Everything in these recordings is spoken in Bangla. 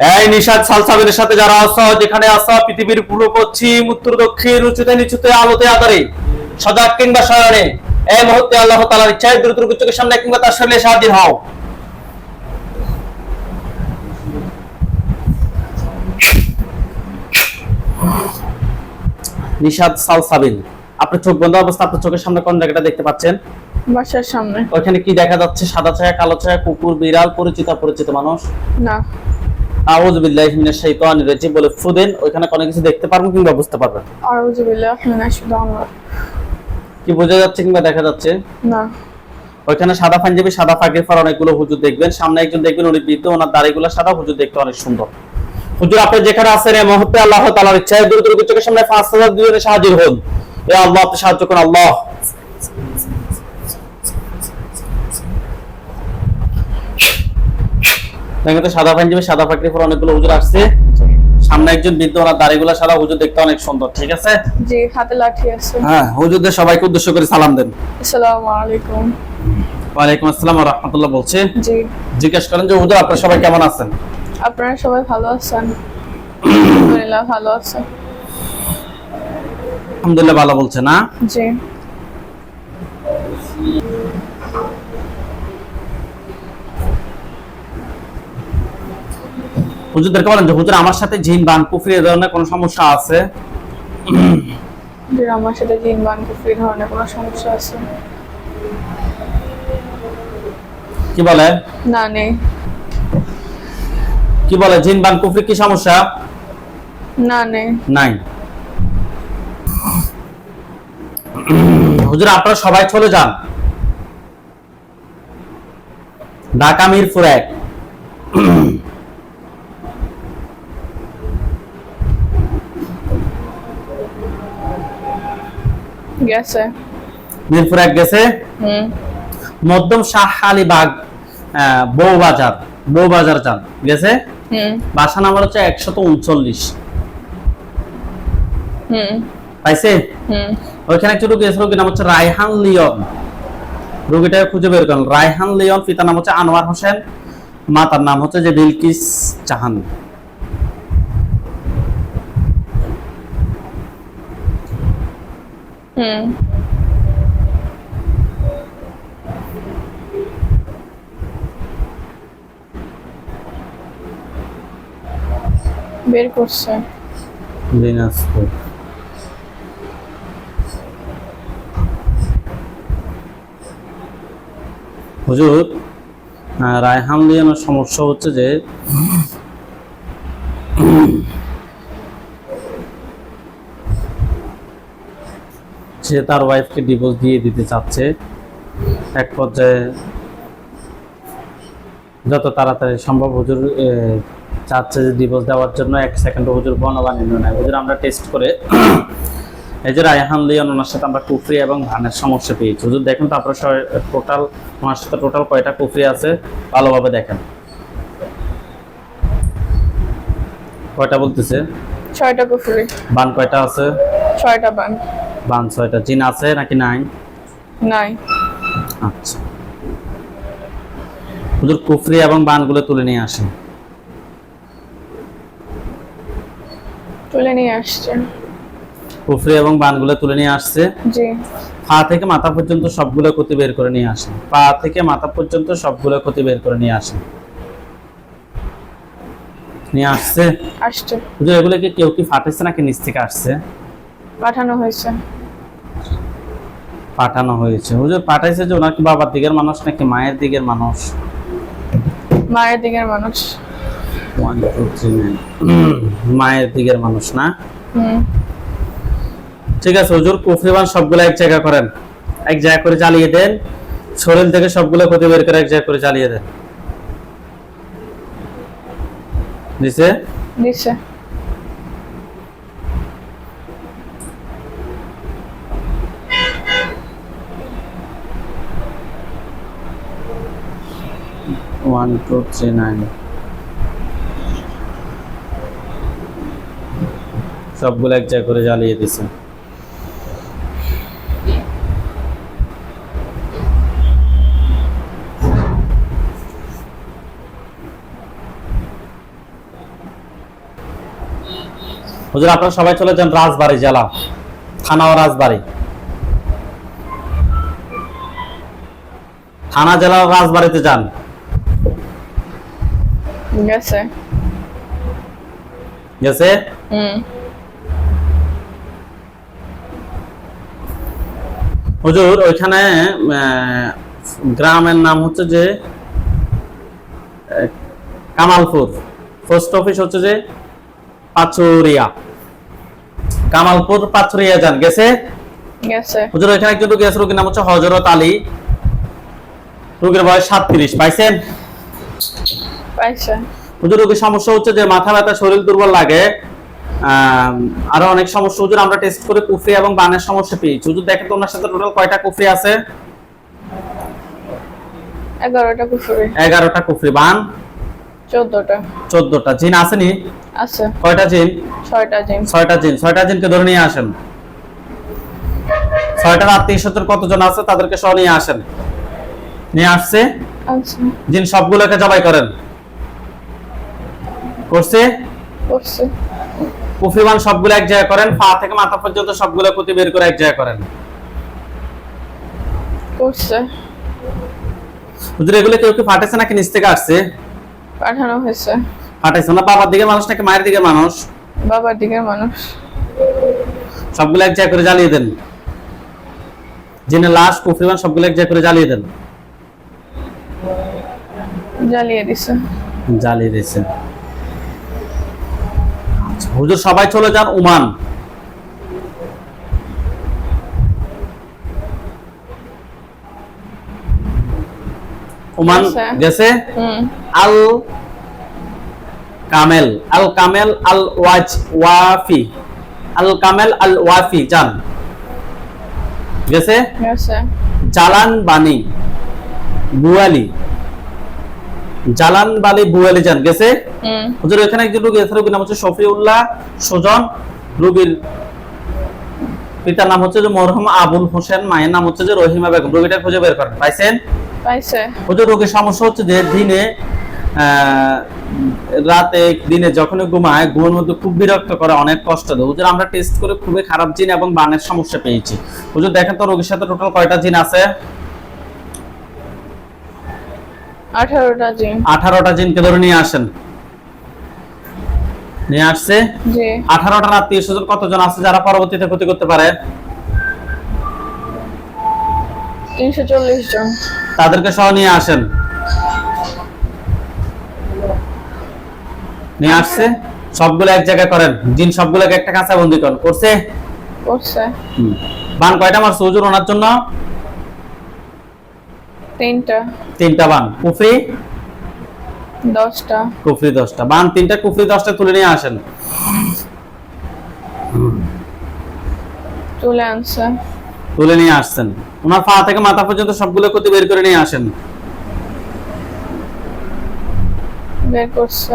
এই নিশাদ সালসাবিনের সাথে যারা আছো যেখানে আছো পৃথিবীর পূর্ব পশ্চিম উত্তর দক্ষিণ উঁচুতে নিচুতে আলোতে আধারে সজাগ কিংবা শয়নে এই মুহূর্তে আল্লাহ তাআলার ইচ্ছায় দ্রুত চোখের সামনে কিংবা তার শরীরে হাজির হও নিশাদ সালসাবিন আপনার চোখ বন্ধ অবস্থা আপনার চোখের সামনে কোন জায়গাটা দেখতে পাচ্ছেন? বাসার সামনে। ওইখানে কি দেখা যাচ্ছে? সাদা ছায়া কালো ছায়া কুকুর বিড়াল পরিচিত পরিচিত মানুষ? না। আউযু বিল্লাহি মিনাশ শাইতানির রাজিম বলে ফুদেন ওইখানে কোনো কিছু দেখতে পারবেন কিংবা বুঝতে পারবেন আউযু বিল্লাহি মিনাশ শাইতানির কি বোঝা যাচ্ছে কিংবা দেখা যাচ্ছে? না। ওইখানে সাদা পাঞ্জাবি সাদা পর অনেকগুলো হুজুর দেখবেন। সামনে একজন দেখবেন উনি বৃদ্ধ ওনার দাড়িগুলো সাদা হুজুর দেখতে অনেক সুন্দর। হুজুর আপনি যেখানে আছেন এই মুহূর্তে আল্লাহ তাআলার ইচ্ছায় দ্রুত চোখের সামনে পাঁচ হাজার দুজনে হাজির হন। এ আল্লাহ আপনি সাহায্য করুন আল্লাহ। দেখেন তো সাদা পাঞ্জাবি সাদা ফাঁকের পর অনেকগুলো হুজুর আসছে। সামনে একজন বৃদ্ধ ওনার দাড়িগুলো সাদা হুজুর দেখতে অনেক সুন্দর ঠিক আছে? জি হাতে লাঠি আছে। হ্যাঁ হুজুরদের সবাইকে উদ্দেশ্য করে সালাম দেন। আসসালামু আলাইকুম। ওয়ালাইকুম আসসালাম ওয়া রাহমাতুল্লাহ বলছে। জি। জিজ্ঞেস করেন যে হুজুর আপনারা সবাই কেমন আছেন? আপনারা সবাই ভালো আছেন? আলহামদুলিল্লাহ ভালো আছেন আলহামদুলিল্লাহ ভালো বলছে না? জি। হুজুরদেরকে বলেন যে হুজুর আমার সাথে জিন বান কুফরি এ ধরনের কোনো সমস্যা আছে? আমার সাথে জিন বান কুফরি ধরনের কোনো সমস্যা আছে? কি বলে? না নেই। কি বলে? জিন বান কুফরি কি সমস্যা? না নেই। নাই। হুজুর আপনারা সবাই চলে যান। ঢাকা মিরপুর এক। গেছে। মিরপুর এক গেছে। হুম। মধ্যম শাহ আলীবাগ আহ, বউবাজার বউবাজার যান গেছে? হুম। বাসা নাম্বার হচ্ছে একশত উনচল্লিশ। হুম। পাইছে? হুম। ওইখানে একটু রুগী আছে রুগীর নাম হচ্ছে রায়হান লিয়ন। রুগীটাকে খুঁজে বের করেন। রায়হান লিয়ন পিতার নাম হচ্ছে আনোয়ার হোসেন মাতার নাম হচ্ছে যে বিলকিস জাহান বের করছে। হুজুর রায়হান লিয়নের সমস্যা হচ্ছে যে সে তার ওয়াইফকে ডিভোর্স দিয়ে দিতে চাচ্ছে। এক পর্যায়ে যত তাড়াতাড়ি সম্ভব হুজুর চাচ্ছে যে ডিভোর্স দেওয়ার জন্য এক সেকেন্ড হুজুর বর্ণবাণী নেয় হুজুর আমরা টেস্ট করে এই যে রায়হান লিয়ন ওনার সাথে আমরা কুফরি এবং ধানের সমস্যা পেয়েছি। হুজুর দেখুন তো আপনার টোটাল ওনার সাথে টোটাল কয়টা কুফরি আছে? ভালোভাবে দেখেন। কয়টা বলতেছে? ছয়টা কুফরি। বান কয়টা আছে? ছয়টা বান। বান ছয়টা জিন আছে নাকি নাই? নাই। আচ্ছা। হুজুর কুফরি এবং বানগুলো তুলে নিয়ে আসেন। তুলে নিয়ে আসছে কুফরি এবং বানগুলো তুলে নিয়ে আসছে? জি। পা থেকে মাথা পর্যন্ত সবগুলো ক্ষতি বের করে নিয়ে আসেন। পা থেকে মাথা পর্যন্ত সবগুলো ক্ষতি বের করে নিয়ে আসেন। নিয়ে আসছে? আসছে। এগুলো কি কেউ কি ফাটেছে নাকি নিচ থেকে আসছে? পাঠানো হয়েছে। পাঠানো হয়েছে। হুজুর পাঠাইছে যে ওনার কি বাবার দিকের মানুষ নাকি মায়ের দিকের মানুষ? মায়ের দিকের মানুষ। মায়ের দিকের মানুষ না? ঠিক আছে হুজুর কুফরিবান সবগুলো এক জায়গা করেন। এক জায়গা করে চালিয়ে দেন। শরীর থেকে সবগুলো ক্ষতি বের করে এক জায়গা করে চালিয়ে দেন। দিছে? দিচ্ছে ওয়ান টু থ্রি নাইন সবগুলো এক জায়গা করে জ্বালিয়ে দিছে। হুজুর, আপনারা সবাই চলে যান রাজবাড়ি জেলা থানা ও রাজবাড়ি। থানা জেলার রাজবাড়িতে যান। গেছে গেছে হুম হুজুর ওইখানে গ্রামের নাম হচ্ছে যে কামালপুর। পোস্ট অফিস হচ্ছে যে পাচুরিয়া কামালপুর পাচুরিয়া যান গেছে? গেছে হুজুর ওইখানে একজন রুগী আছে রুগীর নাম হচ্ছে হজরত আলী। রুগীর বয়স সাতত্রিশ পাইছেন? পাইছে হুজুর রোগীর সমস্যা হচ্ছে যে মাথা ব্যথা শরীর দুর্বল লাগে। আরও অনেক সমস্যা হুজুর আমরা টেস্ট করে কুফরি এবং বানের সমস্যা পেয়েছি। হুজুর দেখেন তো ওনার সাথে টোটাল কয়টা কুফরি আছে? এগারোটা কুফুরি। এগারোটা কুফরি। বান? চোদ্দটা। চোদ্দটা। জিন আসেনি? আছে। কয়টা জিন? ছয়টা জিন। ছয়টা জিন। ছয়টা জিনকে ধরে নিয়ে আসেন। ছয়টার আত্মীয় স্বজন কতজন আছে? তাদেরকে সহ নিয়ে আসেন। নিয়ে আসছে? আচ্ছা জিন সবগুলোকে জবাই করেন। করছে? করছে। কুফরিমান সবগুলো এক জায়গায় করেন পা থেকে মাথা পর্যন্ত সবগুলো কুতি বের করে এক জায়গায় করেন। করছে। হুজুর এগুলো কেউ কি ফাটেছে নাকি নিচ থেকে আসছে? পাঠানো হয়েছে। ফাটাইছে না? বাবার দিকে মানুষ নাকি মায়ের দিকে মানুষ? বাবার দিকে মানুষ। সবগুলো এক জায়গায় করে জ্বালিয়ে দেন। জেনে লাশ কুফরিমান সবগুলো এক জায়গায় করে জ্বালিয়ে দেন। জ্বালিয়ে দিছে। জ্বালিয়ে আচ্ছা, হুজুর সবাই চলে যান ওমান ওমান আচ্ছা। গেছে? আল কামেল। আল কামেল আল ওয়াজ ওয়াফি। আল কামেল আল ওয়াফি যান। গেছে? গেছে জালান বানি বুয়ালি জালান বালি বুয়ালি যান গেছে। হুজুর এখানে একজন রোগী আছে রোগীর নাম হচ্ছে শফিউল্লাহ সুজন। রোগীর পিতার নাম হচ্ছে যে মরহুম আবুল হোসেন মায়ের নাম হচ্ছে যে রহিমা বেগম। রোগীটা খুঁজে বের করেন। পাইছেন? পাইছে। ওদের রোগের সমস্যা হচ্ছে যে দিনে রাতে দিনে যখনই ঘুমায় ঘুমের মধ্যে খুব বিরক্ত করে অনেক কষ্ট দেয়। হুজুর আমরা টেস্ট করে খুবই খারাপ জিন এবং বানের সমস্যা পেয়েছি। হুজুর দেখেন তো রোগীর সাথে টোটাল কয়টা জিন আছে? আঠারোটা জিন। আঠারোটা জিনকে ধরে নিয়ে আসেন। নিয়ে আসছে। জি। আঠারোটার আত্মীয় স্বজন কতজন আছে যারা পরবর্তীতে ক্ষতি করতে পারে? তিনশো চল্লিশ জন। তাদেরকে সহ নিয়ে আসেন। নিয়ে আসছে। সবগুলো এক জায়গায় করেন। জিন সবগুলোকে একটা কাঁচা বন্দি করেন। করছে? করছে। বান কয়টা মারছে? হুজুর ওনার জন্য তিনটা। তিনটা বান। কুফরি? দশটা। কুফরি দশটা। বান তিনটা কুফরি দশটা তুলে নিয়ে আসেন। তুলে আনছে তুলে নিয়ে আসছেন। ওনার পা থেকে মাথা পর্যন্ত সবগুলো ক্ষতি বের করে নিয়ে আসেন। বের করছে।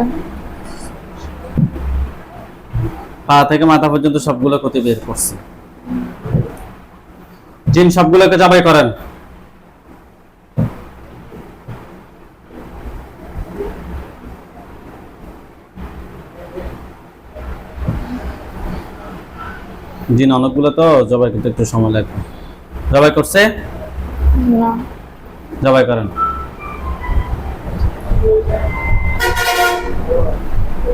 পা থেকে মাথা পর্যন্ত সবগুলো ক্ষতি বের করছে। জিন সবগুলোকে জবাই করেন। জিন অনেকগুলো তো জবাই করতে একটু সময় লাগবে জবাই করছে? না। জবাই করেন।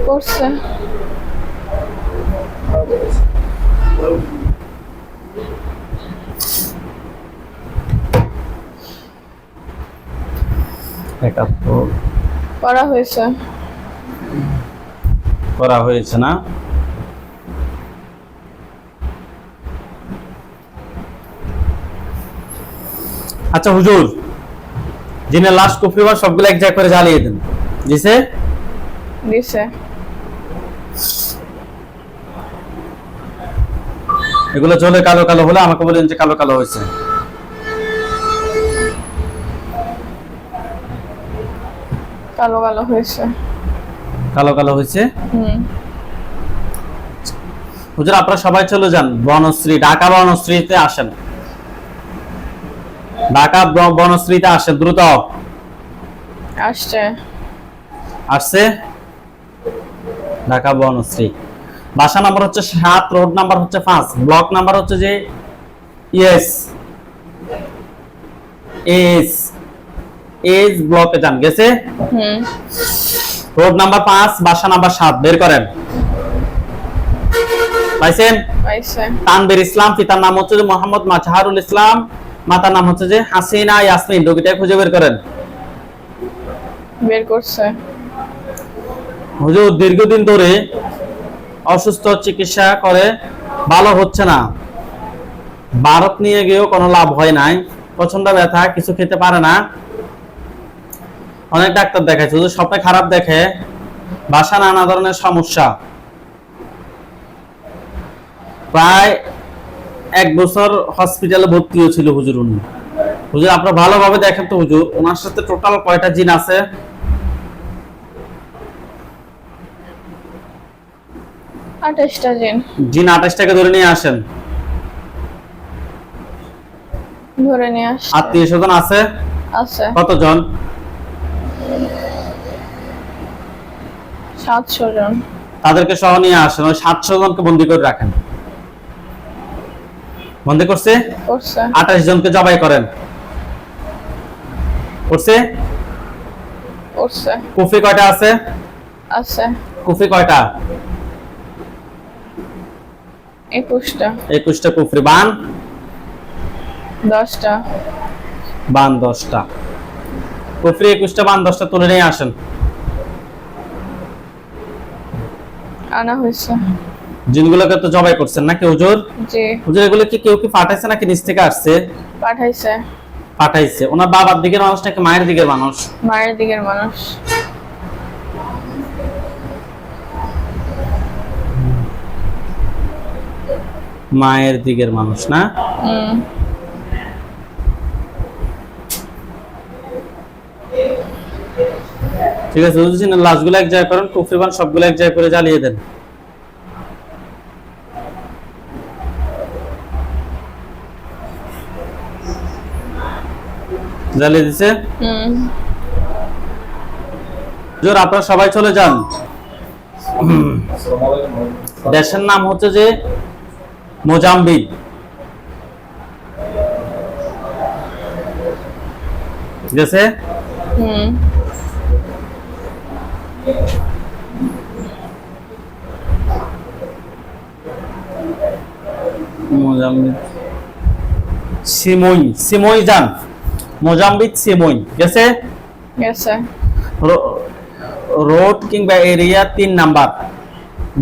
করছে। করা হয়েছে। করা হয়েছে না? আচ্ছা হুজুর যিনি লাশ কুফরি বা সবগুলো এক জায়গায় করে জ্বালিয়ে দেন দিছে? দিছে। এগুলো জ্বলে কালো কালো হলে আমাকে বলেন যে কালো কালো হয়েছে। কালো কালো হয়েছে। কালো কালো হয়েছে? হুম। হুজুর আপনারা সবাই চলে যান বনশ্রী ঢাকা বনশ্রীতে আসেন। ঢাকা বনশ্রীতে আসেন দ্রুত। আসছে। আসছে? ঢাকা বনশ্রী। বাসা নাম্বার হচ্ছে সাত রোড নাম্বার হচ্ছে পাঁচ ব্লক নাম্বার হচ্ছে যে ইয়েস এস। এস ব্লকে যান গেছে? হুম। রোড নাম্বার পাঁচ বাসা নাম্বার সাত বের করেন। পাইছেন? পাইছে। তানবির ইসলাম পিতার নাম হচ্ছে মোহাম্মদ মাজাহারুল ইসলাম। মাতার নাম হচ্ছে যে হাসিনা ইয়াসমিন। রোগীটা খুঁজে বের করেন। বের করছে। হুজুর দীর্ঘদিন ধরে অসুস্থ চিকিৎসা করে ভালো হচ্ছে না। ভারত নিয়ে গিয়েও কোনো লাভ হয় নাই। প্রচণ্ড ব্যথা কিছু খেতে পারে না। অনেক ডাক্তার দেখাচ্ছে হুজুর স্বপ্নে খারাপ দেখে বাসা নানা ধরনের সমস্যা। প্রায় এক বছর হসপিটালে ভর্তিও ছিল হুজুর উনি। হুজুর আপনার ভালোভাবে দেখেন তো হুজুর ওনার সাথে টোটাল কয়টা জিন আছে? আঠাশটা দিন জিন আঠাশটাকে ধরে নিয়ে আসেন। ধরে নিয়ে আসছে। আত্মীয় স্বজন আছে? আছে। কতজন? সাতশো জন। তাদেরকে সহ নিয়ে আসেন ওই সাতশো জনকে বন্দি করে রাখেন। বন্দি করছে? আঠাশ জনকে জবাই করেন। করছে। কুফি কয়টা আছে? আছে। কুফি কয়টা? একুশটা। একুশটা কুফরি। বান? দশটা। বান দশটা। কুফরি একুশটা বান দশটা তুলে নিয়ে আসেন। আনা হয়েছে। জিনগুলোকে তো জবাই করছেন নাকি হুজুর? জি। হুজুর এগুলো কি কেউ কি পাঠাইছে নাকি নিচ থেকে আসছে? পাঠাইছে। পাঠাইছে। ওনার বাবার দিকের মানুষ নাকি মায়ের দিকের মানুষ? মায়ের দিকের মানুষ। মায়ের দিকের মানুষ না? ঠিক আছে লাশগুলো এক জায়গায় করেন কুফরিবান সবগুলো এক জায়গায় করে জ্বালিয়ে দেন। জ্বালিয়ে দিছে। হুম। জোর আপনারা সবাই চলে যান। দেশের নাম হচ্ছে যে মোজাম্বিক। আছে মোজাম্বিক। সিমই সিমই যান। মোজাম্বিক সিমই গেছে গেছে রোড কিংবা এরিয়া তিন নাম্বার।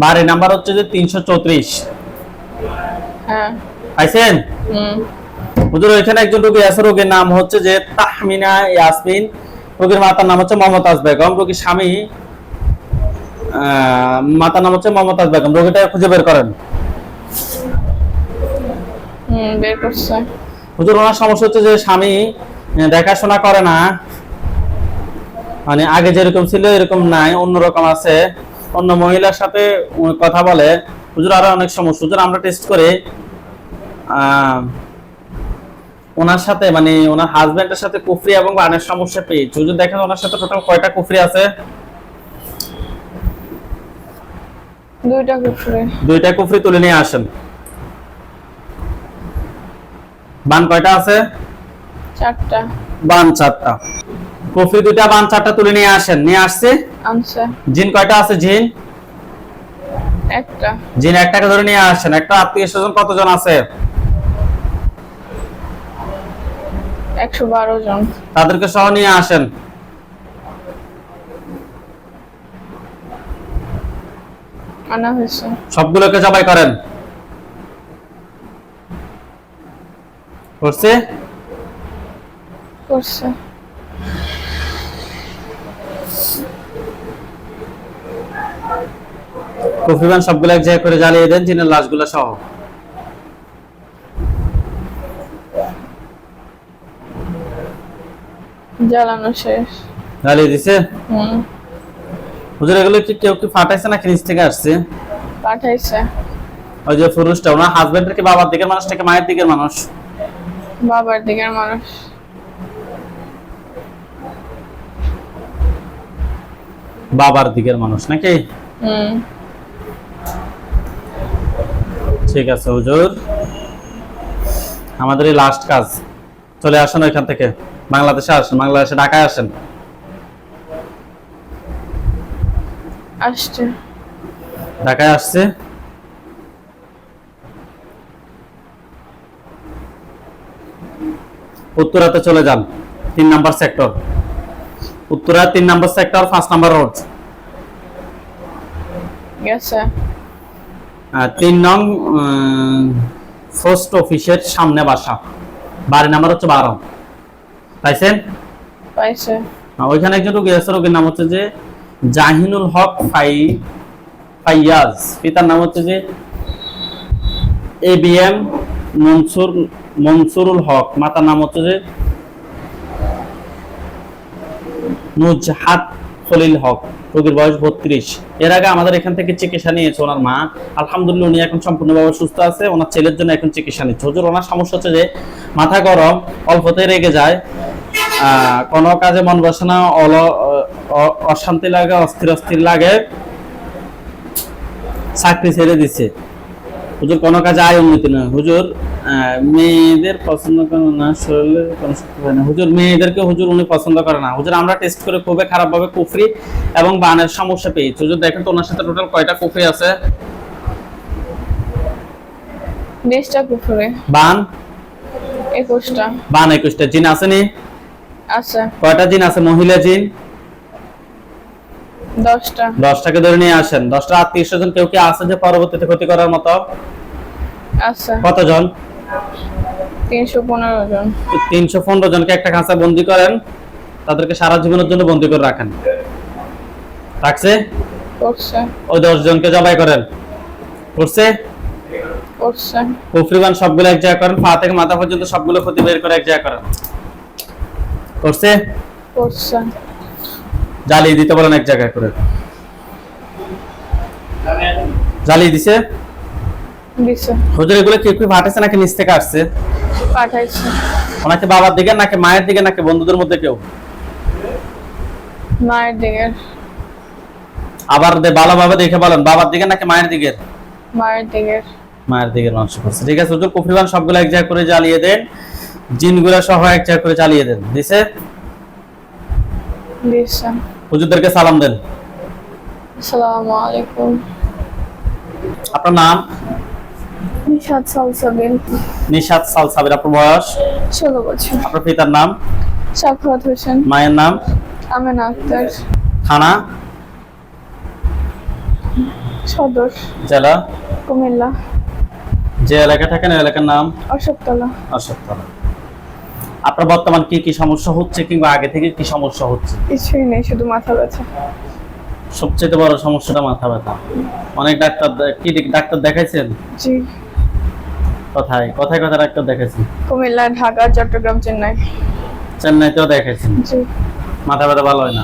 বাড়ি নাম্বার হচ্ছে যে তিনশো চৌত্রিশ। হ্যাঁ। পাইছেন? হুম। হুজুর ওইখানে একজন রোগী আছে রোগীর নাম হচ্ছে যে তাহমিনা ইয়াসমিন। রোগীর মাতার নাম হচ্ছে মমতাজ বেগম। রোগীর স্বামী মাতার নাম হচ্ছে মমতাজ বেগম। রোগীটা খুঁজে বের করেন। হুম বের করছে হুজুর ওনার সমস্যা হচ্ছে যে স্বামী দেখাশোনা করে না। মানে আগে যেরকম ছিল এরকম নাই অন্যরকম আছে। অন্য মহিলার সাথে কথা বলে। হুজুর আরও অনেক সমস্যা। হুজুর আমরা টেস্ট করে। ওনার সাথে মানে ওনার হাজবেন্ডের সাথে কুফরি এবং বানের সমস্যা পেয়েছি হুজুর দেখেন ওনার সাথে টোটাল কয়টা কুফরি আছে? দুইটা কুফরি। দুইটা কুফরি তুলে নিয়ে আসেন। বান কয়টা আছে? চারটা। বান চারটা। কুফরি দুইটা বান চারটা তুলে নিয়ে আসেন। নিয়ে আসছে? আনছে। জিন কয়টা আছে জিন? একটা। জিন একটাকে ধরে নিয়ে আসেন। একটা আত্মীয় স্বজন কতজন আছে? একশো বারো জন। তাদেরকে সহ নিয়ে আসেন। আনা হয়েছে। সবগুলোকে জবাই করেন। করছে? করছে। কফিবান সবগুলো এক জায়গায় করে জ্বালিয়ে দেন জিনের লাশগুলো সহ। জ্বালানো শেষ। জ্বালিয়ে দিছে? হুম। হুজুর এগুলো কি কেউ কি ফাটাইছে নাকি নিচ থেকে আসছে? পাঠাইছে। ওই যে পুরুষটা ওনার হাজবেন্ডের কি বাবার দিকের মানুষ নাকি মায়ের দিকের মানুষ? বাবার দিকের মানুষ। বাবার দিকের মানুষ নাকি? ঠিক আছে হুজুর। আমাদের এই লাস্ট কাজ। চলে আসেন ওইখান থেকে। বাংলাদেশে আসেন বাংলাদেশে ঢাকায় আসেন। আসছে। ঢাকায় আসছে। উত্তরাতে চলে যান। তিন নাম্বার সেক্টর উত্তরা তিন নাম্বার সেক্টর পাঁচ নাম্বার রোড তিন নং পোস্ট অফিসের সামনে বাসা। বাড়ি নাম্বার হচ্ছে বারো। পাইছেন? ওইখানে একজন রোগী আছে রোগীর নাম হচ্ছে যে জাহিনুল হক ফাই ফাইয়াজ। পিতার নাম হচ্ছে যে A B M Mansur Mansurul Haque. মাতার নাম হচ্ছে যে নুজহাত খলিল হক, রোগীর বয়স বত্রিশ। এর আগে আমাদের এখান থেকে চিকিৎসা নিয়েছে ওনার মা। আলহামদুলিল্লাহ উনি এখন সম্পূর্ণভাবে সুস্থ আছে, ওনার ছেলের জন্য এখন চিকিৎসা নিচ্ছে। হুজুর, ওনার সমস্যা হচ্ছে যে মাথা গরম অল্পতে রেগে যায়। কোনো কাজে মন বসে না, অল অশান্তি লাগে, অস্থির অস্থির লাগে। চাকরি ছেড়ে দিচ্ছে হুজুর কোনো কাজে আয় উন্নতি নয়। হুজুর মেয়েদের পছন্দ করে না শরীরে কোনো শক্তি হয় না। হুজুর মেয়েদেরকে হুজুর উনি পছন্দ করে না। হুজুর আমরা টেস্ট করে খুবই খারাপ ভাবে কুফরি এবং বানের সমস্যা পেয়েছি। হুজুর দেখেন তো ওনার সাথে টোটাল কয়টা কুফরি আছে? বিশটা পুকুরে বান? একুশটা। বান একুশটা। জিন আসেনি আছে। কয়টা জিন আছে? মহিলা জিন? দশটা। দশটাকে ধরে নিয়ে আসেন। দশটা আত্মীয় স্বজন কেউ কি আছে যে পরবর্তীতে ক্ষতি করার মতো? আছে। কতজন? তিনশো পনেরো জন। তিনশো পনেরো জনকে একটা খাঁচা বন্দি করেন তাদেরকে সারা জীবনের জন্য বন্দি করে রাখেন। রাখছে? ওই দশ জনকে জবাই করেন। করছে? করছে। কুফরিবান সবগুলো এক জায়গা করেন পা থেকে মাথা পর্যন্ত সবগুলো ক্ষতি বের করে এক জায়গা করেন। করছে? করছে। জ্বালিয়ে দিতে বলেন এক জায়গায় করে। জ্বালিয়ে দিছে? হুজুর এগুলো কি কি নাকি নিচ থেকে আসছে? পাঠাইছে। ওনাকে বাবার দিকে নাকি মায়ের দিকে নাকি বন্ধুদের মধ্যে কেউ? মায়ের দিকের আবার দে- ভালোভাবে দেখে বলেন বাবার দিকে নাকি মায়ের দিকে মায়ের দিকের মায়ের দিকে নষ্ট করছে ঠিক আছে হুজুর কুফরিবান সবগুলো এক জায়গা করে জ্বালিয়ে দেন। জিনগুলো সহ এক জায়গা করে চালিয়ে দেন। দিছে? দিছে। হুজুরদেরকে সালাম দেন। আসসালামু আলাইকুম। আপনার নাম? নিশাদ সালসাবিন। নিশাত সাল সাবির আপনার বয়স? ষোলো বছর। আপনার পিতার নাম? সাক্ষাৎ হোসেন। মায়ের নাম? আমেনা আক্তার। থানা? সদর। জেলা? কুমিল্লা। যে এলাকা থাকেন এলাকার নাম? অশোকতলা। অশোকতলা। আপনার বর্তমান কি কি সমস্যা হচ্ছে কিংবা আগে থেকে কি সমস্যা হচ্ছে? কিছুই নেই শুধু মাথা ব্যথা। সবচেয়ে বড় সমস্যাটা মাথা ব্যথা। অনেক ডাক্তার কি ডাক্তার দেখাইছেন? জি। কোথায়? কোথায় কোথায় ডাক্তার দেখাইছেন? কুমিল্লা ঢাকা চট্টগ্রাম চেন্নাই। চেন্নাইতেও দেখাইছেন? জি। মাথা ব্যথা ভালো হয় না?